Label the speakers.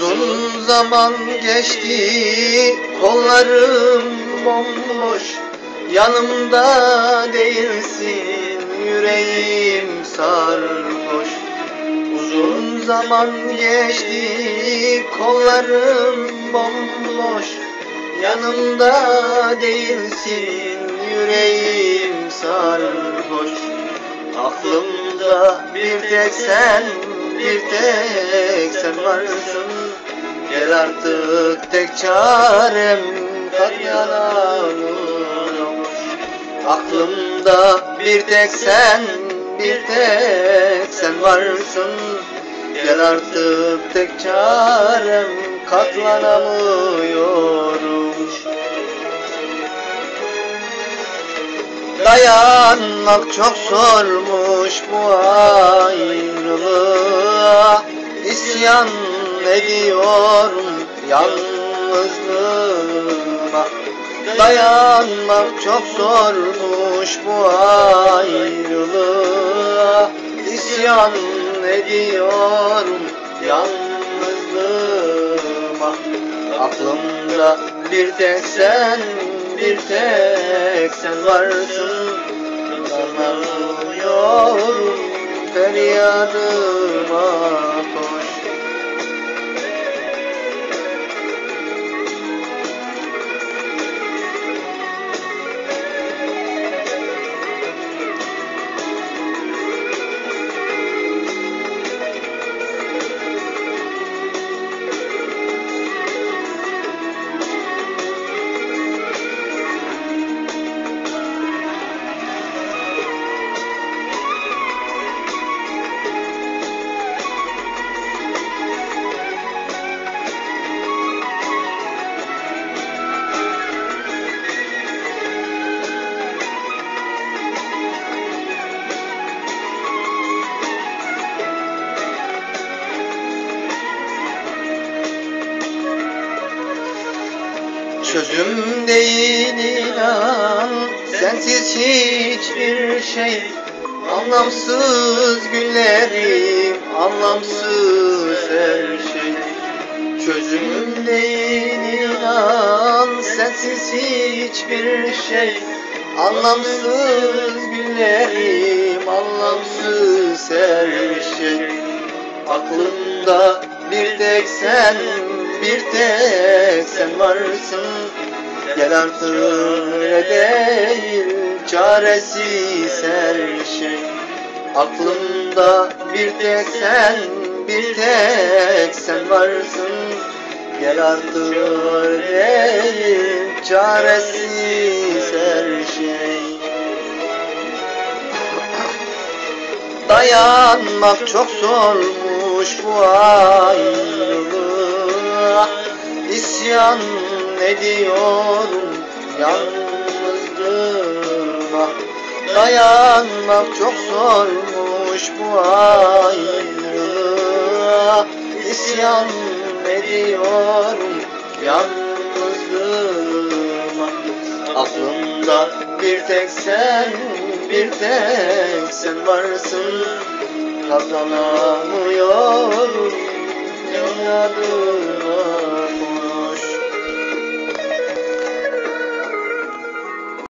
Speaker 1: Uzun zaman geçti kollarım bomboş. Yanımda değilsin yüreğim sarhoş. Uzun zaman geçti kollarım bomboş. Yanımda değilsin yüreğim sarhoş. Aklımda bir tek sen bir tek sen varsın. Gel artık tek çarem katlanamıyorum Aklımda bir tek sen bir tek sen varsın. Gel artık tek çarem katlanamıyorum Dayanmak çok zormuş bu ayrılığa. İsyan ediyorum yalnızlığıma. Dayanmak çok zormuş bu ayrılığa. İsyan ediyorum yalnızlığıma. Aklımda bir tek sen, bir tek sen varsın. Dayanamıyorum feryadıma Çözüm değil inan Sensiz hiçbir şey. Anlamsız günlerim Anlamsız her şey. Çözüm değil inan Sensiz hiçbir şey. Anlamsız günlerim Anlamsız her şey Aklımda bir tek sen bir tek sen varsın. Gel artık öyle değil çaresiz her şey. Aklımda bir tek sen bir tek sen varsın. Gel artık öyle değil çaresiz her şey. Dayanmak çok zormuş bu ayrılığa İsyan ediyorum yalnızlığıma. Dayanmak çok zormuş bu ayrılığa İsyan ediyorum yalnızlığıma. Aklımda bir tek sen, bir tek sen varsın Kazanamıyorum dünyada